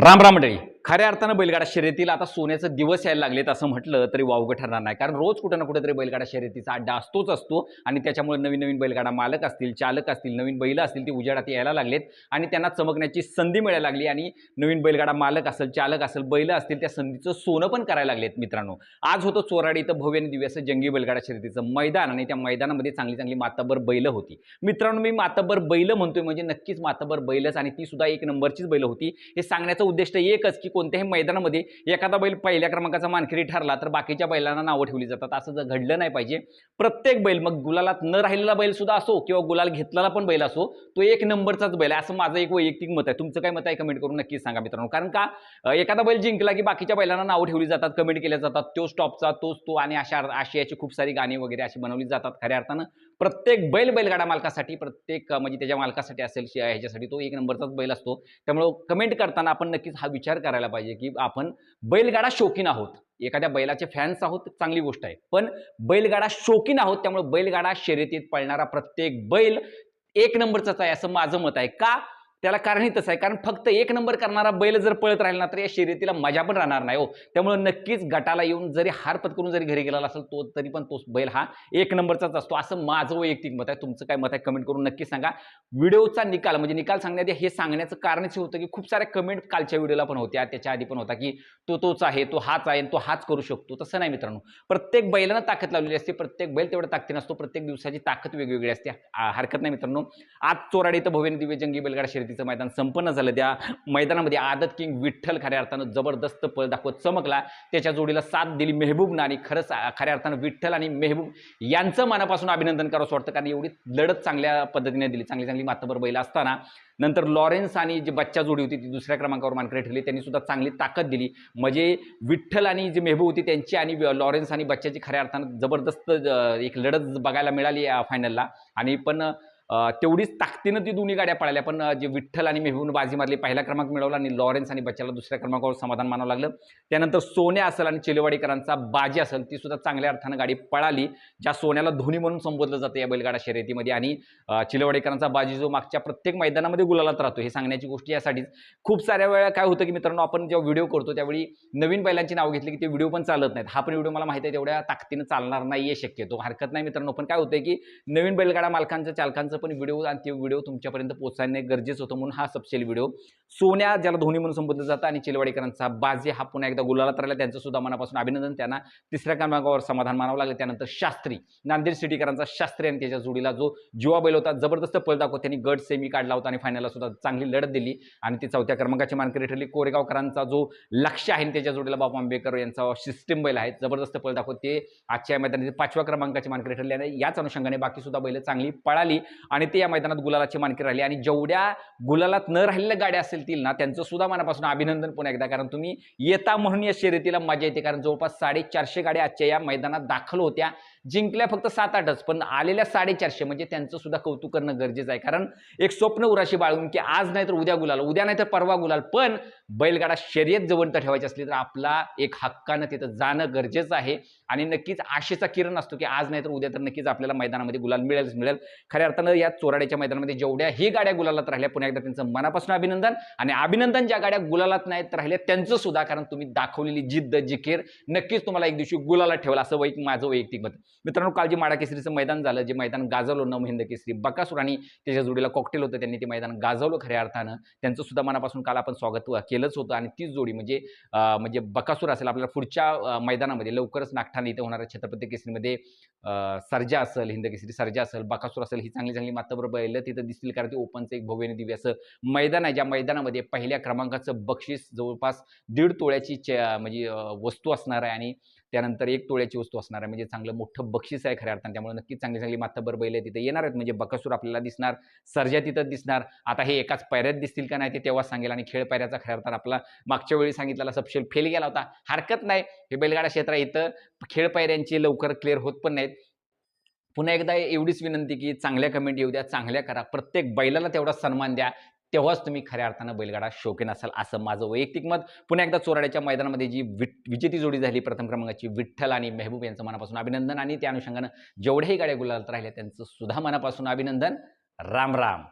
राम राम मंडळी. खऱ्या अर्थानं बैलगाडा शर्यतीला आता सोन्याचं दिवस यायला लागलेत असं म्हटलं तरी वावगं ठरणार नाही. कारण रोज कुठं ना कुठेतरी बैलगाडा शर्यतीचा अड्डा असतोच असतो आणि त्याच्यामुळे नवीन नवीन बैलगाडा मालक असतील चालक असतील नवीन बैल असतील ती उजेडात यायला लागलेत आणि त्यांना चमकण्याची संधी मिळायला लागली आणि नवीन बैलगाडा मालक असेल चालक असेल बैल असतील त्या संधीचं सोनं पण करायला लागलेत मित्रांनो. आज होतं चोराडी इथं भव्य आणि दिव्य जंगी बैलगाडा शर्यतीचं मैदान आणि त्या मैदानामध्ये चांगली चांगली मातबर बैल होती. मित्रांनो मी मातबर बैल म्हणतोय म्हणजे नक्कीच मातबर बैलच आणि ती सुद्धा एक नंबरचीच बैल होती. हे सांगण्याचं उद्दिष्ट एकच की कोणत्याही मैदानामध्ये एखादा बैल पहिल्या क्रमांकाचा मानकरी ठरला तर बाकीच्या बैलांना नावं ठेवली जातात. असं जर घडलं नाही पाहिजे प्रत्येक बैल मग गुलालात न राहिलेला बैल सुद्धा असो किंवा गुलाल घेतलेला पण बैल असो तो एक नंबरचाच बैल आहे. असं माझं एक वैयक्तिक मत आहे. तुमचं काय मत आहे कमेंट करून नक्कीच सांगा मित्रांनो. कारण का एखादा बैल जिंकला की बाकीच्या बैलांना नावं ठेवली जातात कमेंट केल्या जातात तो स्टॉपचा तोच तो आणि अशा आशियाची खूप सारी गाणी वगैरे अशी बनवली जातात खऱ्या अर्थानं. प्रत्येक बैल बैलगाडा मालकासाठी प्रत्येक म्हणजे त्याच्या मालकासाठी असेल ह्याच्यासाठी तो एक नंबरचाच बैल असतो. त्यामुळं कमेंट करताना आपण नक्कीच हा विचार करायला पाहिजे की आपण बैलगाडा शौकीन आहोत. एखाद्या बैलाचे फॅन्स आहोत चांगली गोष्ट आहे. पण बैलगाडा शौकीन आहोत त्यामुळे बैलगाडा शर्यतीत पळणारा प्रत्येक बैल एक नंबरचाच आहे असं माझं मत आहे. का? त्याला कारणही तसं आहे. कारण फक्त एक नंबर करणारा बैल जर पळत राहिला ना तर या शर्यतीला मजा पण राहणार नाही हो. त्यामुळे नक्कीच गटाला येऊन जरी हार पत्करून जरी घरी गेलेला असेल तो तरी पण तो बैल हा एक नंबरचाच असतो. असं माझं वैयक्तिक मत आहे. तुमचं काय मत आहे कमेंट करून नक्की सांगा. व्हिडिओचा निकाल म्हणजे निकाल सांगण्यात हे सांगण्याचं कारणच हे होतं की खूप साऱ्या कमेंट कालच्या व्हिडिओला पण होत्या. त्याच्या आधी पण होता की तो तोच आहे तो हाच आहे तो हाच करू शकतो. तसं नाही मित्रांनो. प्रत्येक बैलानं ताकद लावलेली असते. प्रत्येक बैल तेवढं ताकदी नसतो प्रत्येक दिवसाची ताकद वेगवेगळी असते. हरकत नाही मित्रांनो. आज चोराडी तर भव्य दिव्य जंगी बैलगाडा शर्यतीचं मैदान संपन्न झालं. त्या मैदानामध्ये आदत किंग विठ्ठल खऱ्या अर्थानं जबरदस्त पळ दाखवत चमकला. त्याच्या जोडीला साथ दिली मेहबूबनं आणि खरंच खऱ्या अर्थानं विठ्ठल आणि मेहबूब यांचं मनापासून अभिनंदन करावंसं वाटतं. कारण एवढी लढत चांगल्या पद्धतीने दिली. चांगली चांगली मातबर बैल असताना. नंतर लॉरेन्स आणि जी बच्चा जोडी होती ती दुसऱ्या क्रमांकावर मानकरी ठरली त्यांनी सुद्धा चांगली ताकद दिली. म्हणजे विठ्ठल आणि जी मेहबूब होती त्यांची आणि लॉरेन्स आणि बच्चाची खऱ्या अर्थानं जबरदस्त एक लढत बघायला मिळाली फायनलला आणि पण तेवढीच ताकदीनं ती दोन्ही गाड्या पळाल्या. पण जे विठ्ठल आणि मेहबूब बाजी मारली पहिला क्रमांक मिळवला आणि लॉरेन्स आणि बच्चाला दुसऱ्या क्रमांकावर समाधान मानावं लागलं. त्यानंतर सोन्या असेल आणि चिलेवाडीकरांचा बाजी असेल ती सुद्धा चांगल्या अर्थानं गाडी पळाली ज्या सोन्याला धोनी म्हणून संबोधलं जातं या बैलगाडा शर्यतीमध्ये. आणि चिलेवाडीकरांचा बाजी जो मागच्या प्रत्येक मैदानामध्ये गुलालात राहतो हे सांगण्याची गोष्ट यासाठीच. खूप साऱ्या वेळा काय होतं की मित्रांनो आपण जेव्हा व्हिडिओ करतो त्यावेळी नवीन बैलांची नाव घेतली की ते व्हिडिओ पण चालत नाहीत. हा पण व्हिडिओ मला माहिती आहे तेवढ्या ताकदीनं चालणार नाही आहे शक्यतो. हरकत नाही मित्रांनो पण काय होतं की नवीन बैलगाडा मालकांचं चालकांचं पण व्हिडिओ आणि ते व्हिडिओ तुमच्यापर्यंत पोहोचणे गरजेचं होतं म्हणून हा सबसेल व्हिडिओ. सोन्या ज्याला धोनी म्हणून संबोधलं जातं आणि चिलवाडीकरांचा बाजे हा पुन्हा एकदा गुलालात राहिला. त्यांचं सुद्धा मनापासून अभिनंदन. त्यांना तिसऱ्या क्रमांकावर समाधान मानावं लागलं. त्यानंतर शास्त्री नांदेड सिटीकरांचा शास्त्री आणि त्याच्या जोडीला जो जुवा बैल होता जबरदस्त पळ दाखवत त्यांनी गट सेमी काढला होता आणि फायनलला सुद्धा चांगली लढत दिली. आणि ती चौथ्या क्रमांकाची मानकरी ठरली. कोरेगावकरांचा जो लक्ष आहे आणि त्याच्या जोडीला बाबा आंबेकर यांचा सिस्टीम बैल आहे. जबरदस्त पळ दाखवत ते आजच्या मैदानात पाचव्या क्रमांकाची मानकरी ठरली. आणि याच अनुषंगाने बाकी सुद्धा बैल चांगली पळाली. आणि ते या मैदानात गुलालाची मानकी राहिली. आणि जेवढ्या गुलालात न राहिलेल्या गाड्या असतील ना त्यांचं सुद्धा मनापासून अभिनंदन पुन्हा एकदा. कारण तुम्ही येता म्हणून या शर्यतीला मजा येते. कारण जवळपास साडेचारशे गाड्या आजच्या या मैदानात दाखल होत्या. जिंकल्या फक्त सात आठच पण आलेल्या साडेचारशे म्हणजे त्यांचं सुद्धा कौतुक करणं गरजेचं आहे. कारण एक स्वप्न उराशी बाळगून की आज नाही तर उद्या गुलाल उद्या नाही तर परवा गुलाल. पण बैलगाडा शर्यत जवंत ठेवायची असली तर आपला एक हक्कानं तिथं जाणं गरजेचं आहे. आणि नक्कीच आशेचा किरण असतो की आज नाही तर उद्या तर नक्कीच आपल्याला मैदानामध्ये गुलाल मिळेलच मिळेल. खऱ्या अर्थानं या चोराड्याच्या मैदानामध्ये. जेवढ्या ही गाड्या गुलालात राहिल्या पुन्हा एकदा त्यांचं मनापासून अभिनंदन. आणि अभिनंदन ज्या गाड्या गुलालात नाहीत राहिल्या त्यांचं सुद्धा कारण तुम्ही दाखवलेली जिद्द जिखेर नक्कीच तुम्हाला एक दिवशी गुलाला ठेवला असं वैक माझं वैयक्तिक मत. मित्रांनो काल जे माडा केसरीचं मैदान झालं जे मैदान गाजवलं न महिंद केसरी बकासूर आणि त्याच्या जोडीला कॉकटेल होतं त्यांनी ते मैदान गाजवलं खऱ्या अर्थानं. त्यांचं सुद्धा मनापासून काल आपण स्वागत केलंच होतं. आणि तीच जोडी म्हणजे म्हणजे बकासूर असेल आपल्याला पुढच्या मैदानामध्ये लवकरच नागठाणे इथे होणाऱ्या छत्रपती केसरीमध्ये सर्जा असेल हिंद केसरी सर्जा असेल बकासूर असेल ही चांगली चांगली मातबर बैल तिथं दिसतील कारण ते ओपनचं एक भव्य दिव्य असं मैदान आहे. ज्या मैदानामध्ये पहिल्या क्रमांकाचं बक्षीस जवळपास दीड तोळ्याची म्हणजे वस्तू असणार आहे आणि त्यानंतर एक तोळ्याची वस्तू असणार आहे. म्हणजे चांगलं मोठं बक्षीस आहे खऱ्या अर्थानं. त्यामुळे नक्कीच चांगली चांगली मातबर बैल तिथे येणार आहेत. म्हणजे बकासूर आपल्याला दिसणार सर्जा तिथं दिसणार. आता हे एकाच पायऱ्यात दिसतील का नाही ते तेव्हा सांगेल. आणि खेळ पायऱ्याचा खऱ्या अर्थानं आपला मागच्या वेळी सांगितलेला सबशेल फेल गेला होता. हरकत नाही. हे बैलगाडा क्षेत्र इथं. खेळ पायऱ्यांचे लवकर क्लिअर होत पण नाहीत. पुन्हा एकदा एवढीच विनंती की चांगल्या कमेंट येऊ द्या चांगल्या करा. प्रत्येक बैलाला तेवढा सन्मान द्या. तेव्हाच तुम्ही खऱ्या अर्थानं बैलगाडा शौकीन असाल असं माझं वैयक्तिक मत. पुन्हा एकदा चोराड्याच्या मैदानामध्ये जी विट विजेती जोडी झाली प्रथम क्रमांकाची विठ्ठल आणि मेहबूब यांचं मनापासून अभिनंदन. आणि त्या अनुषंगानं जेवढ्याही गाड्या गुलालत राहिल्या त्यांचं सुद्धा मनापासून अभिनंदन. राम राम.